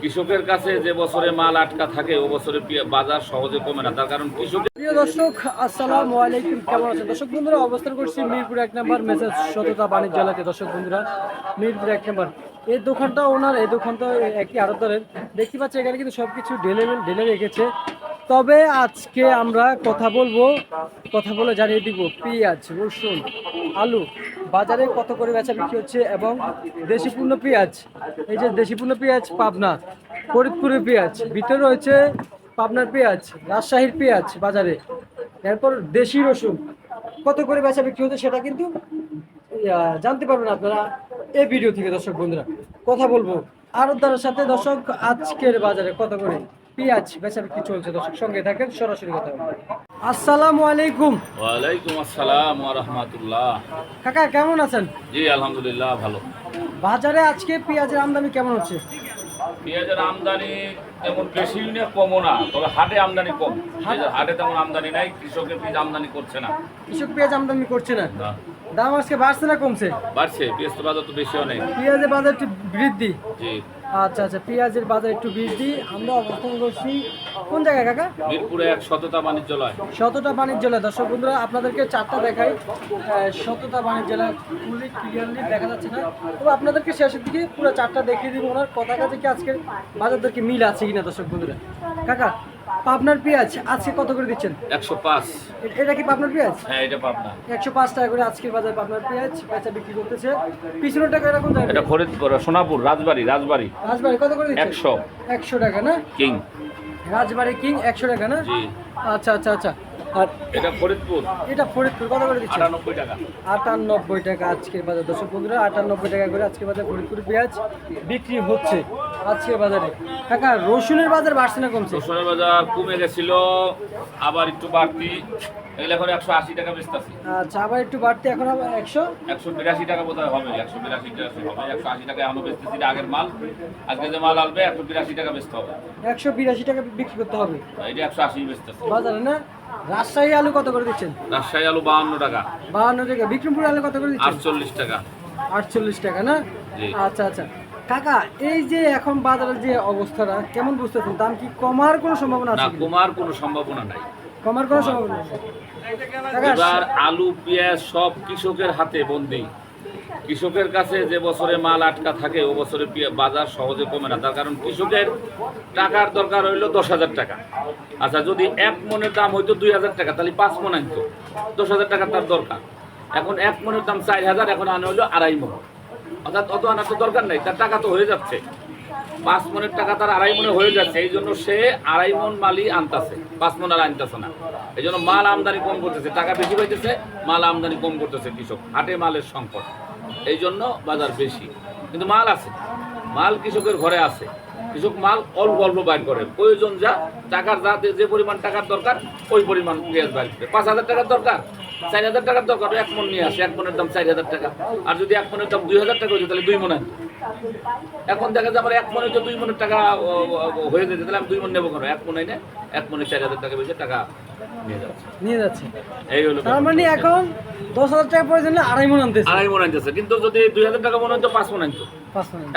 কৃষকের কাছে যে বছরে মাল আটকা থাকে, ও বছরে বাজার সহজে কমে না। তার কারণ কৃষক প্রিয় দর্শক, আসসালামু আলাইকুম। কেমন আছেন? দর্শক বন্ধুরা, অবস্থান করছি মিরপুর এক নম্বর মেসেজ সততা বাণিজ্যালয়তে দর্শক বন্ধুরা, মিরপুর এক নম্বর। এই দোকানটা ওনার, এই দোকানটা একই আড়তদারের। দেখতে পাচ্ছি, এখানে কিন্তু সব কিছু ঢেলে ঢেলে রেখেছে তবে আজকে আমরা কথা বলব, কথা বলে জানিয়ে দিব পেঁয়াজ, রসুন, আলু, বাজারে কত করে বেচা বিক্রি হচ্ছে এবং দেশিপূর্ণ পেঁয়াজ, এই যে দেশিপূর্ণ পেঁয়াজ, পাবনা ফরিদপুরের পেঁয়াজ, ভিতরে রয়েছে পাবনার পেঁয়াজ, রাজশাহীর পেঁয়াজ বাজারে, এরপর দেশি রসুন, কত করে বেচা বিক্রি হচ্ছে সেটা কিন্তু জানতে পারবেন আপনারা এই ভিডিও থেকে, দর্শক বন্ধুরা, কথা বলব। আরদারের সাথে দর্শক, আজকের বাজারে কত করে পেঁয়াজ বেচা বিক্রি চলছে? দর্শক সঙ্গে থাকেন সরাসরি কথা আসসালামু আলাইকুম। ওয়ালাইকুম আসসালাম ওয়া রাহমাতুল্লাহ। কাকা কেমন আছেন? জি আলহামদুলিল্লাহ ভালো। বাজারে আজকে পেঁয়াজের আমদানি কেমন হচ্ছে? পেঁয়াজের আমদানি তেমন বেশি না কমও না তবে হাটে আমদানি কম। হাটে তেমন আমদানি নাই কৃষকের পেঁয়াজ আমদানি করছে না। কৃষক পেঁয়াজ আমদানি করছে না। দাম আজকে বাড়ছে না কমছে? বাড়ছে পেঁয়াজ তো বাজার তো বেশি অনেক পেঁয়াজের বাজার বৃদ্ধি। জি। আচ্ছা আচ্ছা পেঁয়াজের বাজার একটু বৃদ্ধি। আমরা অবস্থান করছি কোন জায়গায় কাকা? মিরপুরে এক সততা বাণিজ্যালয়। শতটা বাণিজ্যালয়। দর্শক বন্ধুরা আপনাদেরকে চারটা দেখাই। শতটা বাণিজ্যালয় ফুলি ক্লিয়ারলি দেখা যাচ্ছে না। তবে আপনাদেরকে শেষের দিকে পুরো চারটা দেখিয়ে দিব। ওনার কথা কাছে কি আজকের বাজার দরকে মিল আছে কিনা দর্শক বন্ধুরা? কাকা পাবনার পেঁয়াজ আজকে কত করে দিচ্ছেন? একশো পাঁচ। এটা কি পাবনার পেঁয়াজ? হ্যাঁ এটা পাবনা। একশো পাঁচ টাকা করে আজকের বাজার পাবনার পেঁয়াজ। বেচা বিক্রি করতেছে। পিছনের টাকা এরকম এটা ফরিদপুর সোনাপুর রাজবাড়ি রাজবাড়ি। রাজবাড়ি কত করে দিচ্ছেন? একশো। একশো টাকা না? কিং। রাজবাড়ি কিং একশো টাকা না? জি। আচ্ছা আচ্ছা আচ্ছা। আর এটা ফরিদপুর। এটা ফরিদপুর কত করে দিচ্ছেন? আটানব্বই টাকা। আটানব্বই টাকা আজকের বাজার। দর্শক বন্ধুরা আটানব্বই টাকা করে আজকের বাজার ফরিদপুর পেঁয়াজ বিক্রি হচ্ছে আজকের বাজারে। কাকা রসুনের বাজার বাড়ছে না কমছে? রসুনের বাজার কমে গেছিল আবার একটু বাড়তি। এগুলো এখন একশো আশি টাকা বেচতেছি। আচ্ছা আবার একটু বাড়তে এখন আবার একশো? একশো বিরাশি টাকা বোধ হবে একশো বিরাশি টাকা হবে। একশো আশি টাকা এখনও বেচতেছি আগের মাল। আজকে যে মাল আসবে একশো বিরাশি টাকা বেচতে হবে। একশো বিরাশি টাকা বিক্রি করতে হবে। এটা একশো আশি বেচতেছি। বাজারে না? রাজশাহী আলু কত করে দিচ্ছেন? রাজশাহী আলু বাহান্ন টাকা। বাহান্ন টাকা। বিক্রমপুর আলু কত করে দিচ্ছেন? আটচল্লিশ টাকা। আটচল্লিশ টাকা না? আচ্ছা আচ্ছা। কাকা এই যে এখন বাজারের যে অবস্থাটা কেমন বুঝতেছেন? দাম কি কমার কোনো সম্ভাবনা আছে কমার কোনো সম্ভাবনা নাই। কমার কোনো সম্ভাবনা এবার আলু পেঁয়াজ সব কৃষকের হাতে বন্দি। কৃষকের কাছে যে বছরে মাল আটকা থাকে, ও বছরে বাজার সহজে কমে না। তার কারণ কৃষকের টাকার দরকার হইল দশ হাজার টাকা। আচ্ছা যদি এক মনের দাম হইতো দুই হাজার টাকা, তাহলে পাঁচ মন আনতো। দশ হাজার টাকা তার দরকার। এখন এক মনের দাম চার হাজার, এখন আনা হইল আড়াই মন। অর্থাৎ অত আনার তো দরকার নেই, তার টাকা তো হয়ে যাচ্ছে। পাঁচ মনের টাকা তার আড়াই মনে হয়ে যাচ্ছে, এই জন্য সে আড়াই মন মালই আনতেছে। পাঁচ মন আর আনতেছে না। এই জন্য মাল আমদানি কম করতেছে, টাকা বেশি পাইতেছে, মাল আমদানি কম করতেছে কৃষক, হাটে মালের সংকট। এই জন্য বাজার বেশি। কিন্তু মাল আছে। মাল কৃষকের ঘরে আছে। কৃষক মাল অল্প অল্প বাইর করে। প্রয়োজন যা, টাকার যা, যে- পরিমাণ টাকার দরকার, ওই পরিমাণ পেঁয়াজ বাইর করে। পাঁচ হাজার টাকার দরকার, চার হাজার টাকার দরকার এক মন নিয়ে আসে। এক মনের দাম চার হাজার টাকা। আর যদি এক মনের দাম দুই হাজার টাকা হয়েছে তাহলে দুই মনে এখন দেখা যায় আমার এক মনে দুই মনের টাকা হয়ে যেতে। তাহলে আমি দুই মন নেব কেন? এক মনে এক মনে চার হাজার টাকা বেশি টাকা নিয়ে যাচ্ছে। এই হলো তার মানে এখন দশ হাজার টাকা প্রয়োজন হলে আড়াই মন আনতেছে। আড়াই মন আনতেছে কিন্তু যদি দুই হাজার টাকা মনে হতো পাঁচ মন আনতো।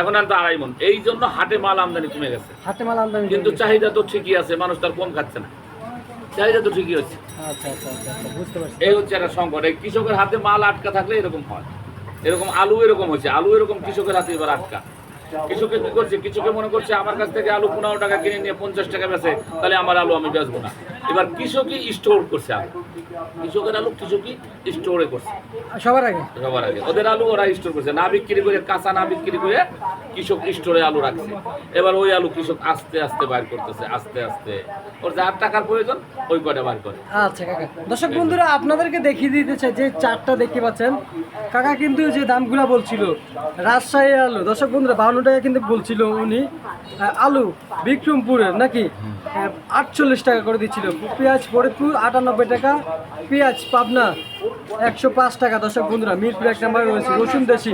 এখন আনতো আড়াই মন এই জন্য হাটে মাল আমদানি কমে গেছে। হাতে মাল আমদানি কিন্তু চাহিদা তো ঠিকই আছে মানুষ তার কম খাচ্ছে না। চাহিদা তো ঠিকই হচ্ছে আচ্ছা আচ্ছা আচ্ছা আচ্ছা, বুঝতে পারছি। এই হচ্ছে একটা সংকট। এই কৃষকের হাতে মাল আটকা থাকলে এরকম হয়। এরকম আলু এরকম হচ্ছে আলু এরকম কৃষকের হাতে এবার আটকা। কৃষকে কি করছে? কৃষকে মনে করছে আমার কাছ থেকে আলু পনেরো টাকা কিনে নিয়ে পঞ্চাশ টাকা বেচে তাহলে আমার আলু আমি বেচবো না। এবার কৃষকই স্টোর করছে আলু। কৃষকের আলু কৃষকই স্টোরে করছে। সবার আগে? সবার আগে। ওদের আলু ওরা স্টোর করছে। না বিক্রি করে কাঁচা না বিক্রি করে কৃষক স্টোরে আলু রাখছে। এবার ওই আলু কৃষক আস্তে আস্তে বাইর করতেছে আস্তে আস্তে। ওর যার টাকার প্রয়োজন ওই কটা বাইর করে। আচ্ছা কাকা। দর্শক বন্ধুরা আপনাদেরকে দেখিয়ে দিতে চাই যে চারটা দেখতে পাচ্ছেন। কাকা কিন্তু যে দামগুলা বলছিল রাজশাহী আলু। দর্শক বন্ধুরা বাউন্ন টাকা কিন্তু বলছিল উনি। আলু বিক্রমপুরের নাকি? আটচল্লিশ টাকা করে দিচ্ছিল। পেঁয়াজ ফরিদপুর আটানব্বই টাকা। পেঁয়াজ পাবনা একশো পাঁচ টাকা। দর্শক বন্ধুরা মিরপুর এক নাম্বার রয়েছে রসুন দেশি।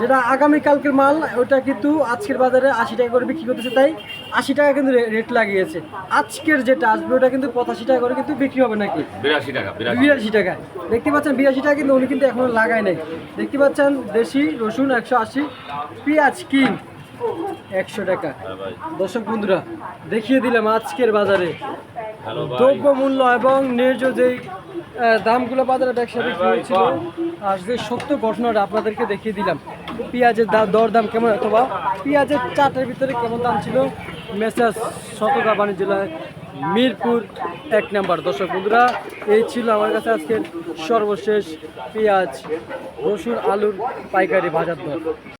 যেটা আগামীকালকের মাল ওটা কিন্তু আজকের বাজারে আশি টাকা করে বিক্রি করতেছে তাই আশি টাকা কিন্তু রেট লাগিয়েছে। আজকের যেটা আসবে ওটা কিন্তু পঁচাশি টাকা করে কিন্তু বিক্রি হবে নাকি? বিরাশি টাকা বিরাশি টাকা। দেখতে পাচ্ছেন বিরাশি টাকা কিন্তু উনি কিন্তু এখনও লাগায় নাই। দেখতে পাচ্ছেন দেশি রসুন একশো আশি পেঁয়াজ কিং একশো টাকা। হ্যাঁ দর্শক বন্ধুরা দেখিয়ে দিলাম আজকের বাজারে। হ্যালো ভাই দ্রব্য মূল্য এবং ন্যায্য যেই দামগুলো বাজারে ব্যবসা বিক্রি হ্যাঁ হয়েছিল আর যে সত্য ঘটনাটা আপনাদেরকে দেখিয়ে দিলাম পেঁয়াজের দর দাম কেমন অথবা পেঁয়াজের চাটের ভিতরে কেমন দাম ছিল মেসাজ শতকা বাণিজ্যালয় মিরপুর এক নাম্বার। দর্শক বন্ধুরা এই ছিল আমার কাছে আজকের সর্বশেষ পেঁয়াজ রসুন আলুর পাইকারি বাজার দর।